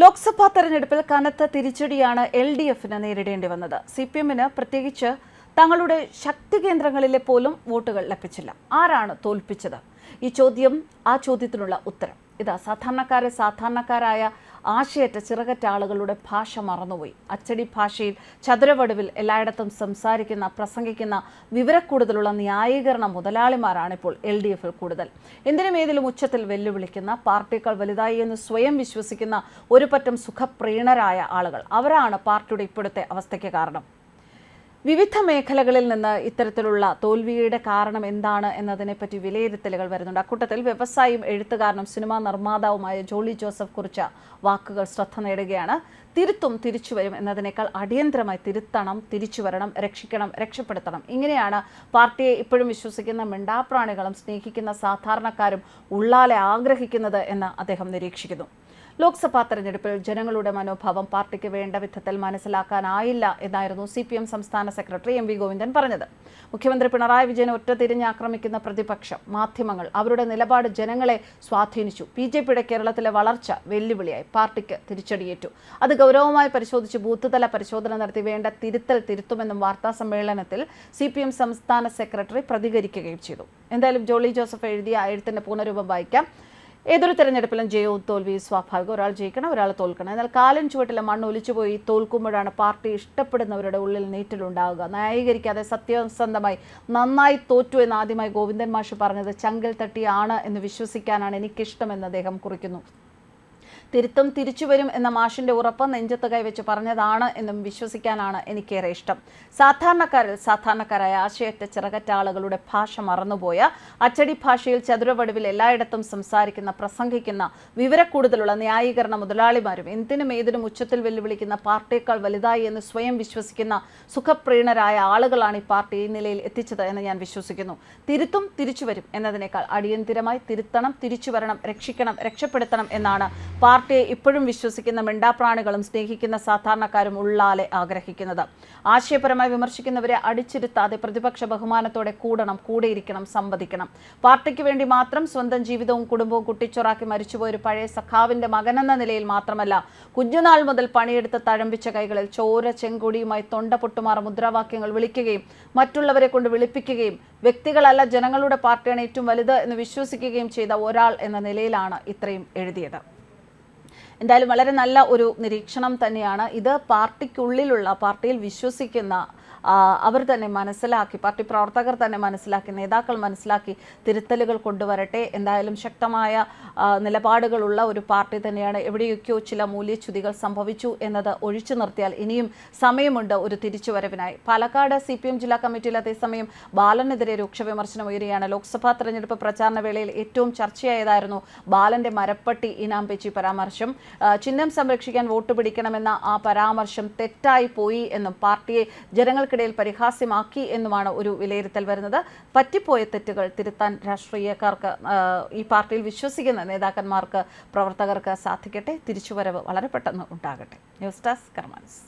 ലോക്സഭാ തെരഞ്ഞെടുപ്പിൽ കനത്ത തിരിച്ചടിയാണ് എൽ ഡി എഫിന് നേരിടേണ്ടി വന്നത്. സി പി എമ്മിന് പ്രത്യേകിച്ച് തങ്ങളുടെ ശക്തി കേന്ദ്രങ്ങളിലെ പോലും വോട്ടുകൾ ലഭിച്ചില്ല. ആരാണ് തോൽപ്പിച്ചത്? ഈ ചോദ്യം ആ ചോദ്യത്തിനുള്ള ഉത്തരം. ഇതാ സാധാരണക്കാരെ സാധാരണക്കാരായ ആശയറ്റ ചിറകറ്റ ആളുകളുടെ ഭാഷ മറന്നുപോയി. അച്ചടി ഭാഷയിൽ ചതുരവടുവിൽ എല്ലായിടത്തും സംസാരിക്കുന്ന പ്രസംഗിക്കുന്ന വിവരക്കൂടുതലുള്ള ന്യായീകരണ മുതലാളിമാരാണ് ഇപ്പോൾ എൽ ഡി എഫിൽ കൂടുതൽ. എന്തിനും ഏതിലും ഉച്ചത്തിൽ വെല്ലുവിളിക്കുന്ന പാർട്ടികൾ വലുതായി എന്ന് സ്വയം വിശ്വസിക്കുന്ന ഒരു പറ്റം സുഖപ്രീണരായ ആളുകൾ. അവരാണ് പാർട്ടിയുടെ ഇപ്പോഴത്തെ അവസ്ഥയ്ക്ക് കാരണം. വിവിധ മേഖലകളിൽ നിന്ന് ഇത്തരത്തിലുള്ള തോൽവിയുടെ കാരണം എന്താണ് എന്നതിനെപ്പറ്റി വിലയിരുത്തലുകൾ വരുന്നുണ്ട്. അക്കൂട്ടത്തിൽ വ്യവസായിയും എഴുത്തുകാരനും സിനിമാ നിർമ്മാതാവുമായ ജോളി ജോസഫ് കുറിച്ച വാക്കുകൾ ശ്രദ്ധ നേടുകയാണ്. തിരുത്തും തിരിച്ചു വരും എന്നതിനേക്കാൾ അടിയന്തരമായി തിരുത്തണം തിരിച്ചു വരണം രക്ഷിക്കണം രക്ഷപ്പെടുത്തണം. ഇങ്ങനെയാണ് പാർട്ടിയെ ഇപ്പോഴും വിശ്വസിക്കുന്ന മിണ്ടാപ്രാണികളും സ്നേഹിക്കുന്ന സാധാരണക്കാരും ഉള്ളാലെ ആഗ്രഹിക്കുന്നത് എന്ന് അദ്ദേഹം നിരീക്ഷിക്കുന്നു. ലോക്സഭാ തെരഞ്ഞെടുപ്പിൽ ജനങ്ങളുടെ മനോഭാവം പാർട്ടിക്ക് വേണ്ട വിധത്തിൽ മനസ്സിലാക്കാനായില്ല എന്നായിരുന്നു സി സംസ്ഥാന സെക്രട്ടറി എം വി ഗോവിന്ദൻ പറഞ്ഞത്. മുഖ്യമന്ത്രി പിണറായി വിജയൻ ഒറ്റ തിരിഞ്ഞാക്രമിക്കുന്ന പ്രതിപക്ഷം മാധ്യമങ്ങൾ അവരുടെ നിലപാട് ജനങ്ങളെ സ്വാധീനിച്ചു. ബി ജെ പിയുടെ കേരളത്തിലെ വളർച്ച വെല്ലുവിളിയായി. പാർട്ടിക്ക് തിരിച്ചടിയേറ്റു. അത് ഗൗരവമായി പരിശോധിച്ച് ബൂത്ത് തല പരിശോധന നടത്തി വേണ്ട തിരുത്തൽ തിരുത്തുമെന്നും വാർത്താ സമ്മേളനത്തിൽ സി പി എം സംസ്ഥാന സെക്രട്ടറി പ്രതികരിക്കുകയും ചെയ്തു. എന്തായാലും ജോളി ജോസഫ് എഴുതിയ എഴുത്തിന്റെ പുനരൂപം വായിക്കാം. ഏതൊരു തെരഞ്ഞെടുപ്പിലും ജയവും തോൽവിയും സ്വാഭാവികം. ഒരാൾ ജയിക്കണം ഒരാൾ തോൽക്കണം. എന്നാൽ കാലൻ ചുവട്ടിലെ മണ്ണ് ഒലിച്ചുപോയി തോൽക്കുമ്പോഴാണ് പാർട്ടി ഇഷ്ടപ്പെടുന്നവരുടെ ഉള്ളിൽ നീറ്റലുണ്ടാവുക. ന്യായീകരിക്കാതെ സത്യസന്ധമായി നന്നായി തോറ്റു എന്ന് ആദ്യമായി ഗോവിന്ദൻ മാഷ് പറഞ്ഞത് ചങ്കൽ തട്ടിയാണ് എന്ന് വിശ്വസിക്കാനാണ് എനിക്കിഷ്ടമെന്ന് അദ്ദേഹം കുറിക്കുന്നു. തിരുത്തും തിരിച്ചു വരും എന്ന മാഷിന്റെ ഉറപ്പ് നെഞ്ചത്ത് കൈവച്ച് പറഞ്ഞതാണ് എന്നും വിശ്വസിക്കാനാണ് എനിക്കേറെ ഇഷ്ടം. സാധാരണക്കാരിൽ സാധാരണക്കാരായ ആശയറ്റ ചിറകറ്റ ആളുകളുടെ ഭാഷ മറന്നുപോയ അച്ചടി ഭാഷയിൽ ചതുരവടിവിൽ എല്ലായിടത്തും സംസാരിക്കുന്ന പ്രസംഗിക്കുന്ന വിവരക്കൂടുതലുള്ള ന്യായീകരണ മുതലാളിമാരും എന്തിനും ഏതിനും ഉച്ചത്തിൽ വെല്ലുവിളിക്കുന്ന പാർട്ടിയേക്കാൾ വലുതായി എന്ന് സ്വയം വിശ്വസിക്കുന്ന സുഖപ്രീണരായ ആളുകളാണ് ഈ പാർട്ടി ഈ നിലയിൽ എത്തിച്ചത് എന്ന് ഞാൻ വിശ്വസിക്കുന്നു. തിരുത്തും തിരിച്ചു വരും എന്നതിനേക്കാൾ അടിയന്തിരമായി തിരുത്തണം തിരിച്ചു വരണം രക്ഷിക്കണം രക്ഷപ്പെടുത്തണം എന്നാണ് പാർട്ടിയെ ഇപ്പോഴും വിശ്വസിക്കുന്ന മിണ്ടാപ്രാണികളും സ്നേഹിക്കുന്ന സാധാരണക്കാരും ഉള്ളാലെ ആഗ്രഹിക്കുന്നത്. ആശയപരമായി വിമർശിക്കുന്നവരെ അടിച്ചിരുത്താതെ പ്രതിപക്ഷ ബഹുമാനത്തോടെ കൂടണം കൂടെയിരിക്കണം സംവദിക്കണം. പാർട്ടിക്ക് വേണ്ടി മാത്രം സ്വന്തം ജീവിതവും കുടുംബവും കുട്ടിച്ചൊറാക്കി മരിച്ചുപോയ ഒരു പഴയ സഖാവിന്റെ മകനെന്ന നിലയിൽ മാത്രമല്ല കുഞ്ഞുനാൾ മുതൽ പണിയെടുത്ത് തഴമ്പിച്ച കൈകളിൽ ചോര ചെങ്കൊടിയുമായി തൊണ്ട പൊട്ടുമാറ മുദ്രാവാക്യങ്ങൾ വിളിക്കുകയും മറ്റുള്ളവരെ കൊണ്ട് വിളിപ്പിക്കുകയും വ്യക്തികളല്ല ജനങ്ങളുടെ പാർട്ടിയാണ് ഏറ്റവും വലുത് എന്ന് വിശ്വസിക്കുകയും ചെയ്ത ഒരാൾ എന്ന നിലയിലാണ് ഇത്രയും എഴുതിയത്. എന്തായാലും വളരെ നല്ല ഒരു നിരീക്ഷണം തന്നെയാണ്. ഇത് പാർട്ടിക്കുള്ളിലുള്ള പാർട്ടിയിൽ വിശ്വസിക്കുന്ന അവർ തന്നെ മനസ്സിലാക്കി പാർട്ടി പ്രവർത്തകർ തന്നെ മനസ്സിലാക്കി നേതാക്കൾ മനസ്സിലാക്കി തിരുത്തലുകൾ കൊണ്ടുവരട്ടെ. എന്തായാലും ശക്തമായ നിലപാടുകളുള്ള ഒരു പാർട്ടി തന്നെയാണ് എവിടെയൊക്കെയോ ചില മൂല്യച്യുതികൾ സംഭവിച്ചു എന്നത് ഒഴിച്ചു നിർത്തിയാൽ ഇനിയും സമയമുണ്ട് ഒരു തിരിച്ചുവരവിനായി. പാലക്കാട് സി പി എം ജില്ലാ കമ്മിറ്റിയിൽ അതേസമയം ബാലനെതിരെ രൂക്ഷ വിമർശനം ഉയരുകയാണ്. ലോക്സഭാ തെരഞ്ഞെടുപ്പ് പ്രചാരണ വേളയിൽ ഏറ്റവും ചർച്ചയായതായിരുന്നു ബാലന്റെ മരപ്പട്ടി ഇനാം പേച്ചി പരാമർശം. ചിഹ്നം സംരക്ഷിക്കാൻ വോട്ട് പിടിക്കണമെന്ന ആ പരാമർശം തെറ്റായി പോയി എന്നും പാർട്ടിയെ ജനങ്ങൾക്കിടയിൽ പരിഹാസ്യമാക്കി എന്നുമാണ് ഒരു വിലയിരുത്തൽ വരുന്നത്. പറ്റിപ്പോയ തെറ്റുകൾ തിരുത്താൻ രാഷ്ട്രീയക്കാർക്ക് ഈ പാർട്ടിയിൽ വിശ്വസിക്കുന്ന നേതാക്കന്മാർക്ക് പ്രവർത്തകർക്ക് സാധിക്കട്ടെ. തിരിച്ചുവരവ് വളരെ പെട്ടെന്ന് ഉണ്ടാകട്ടെ. News desk കർമാൻസ്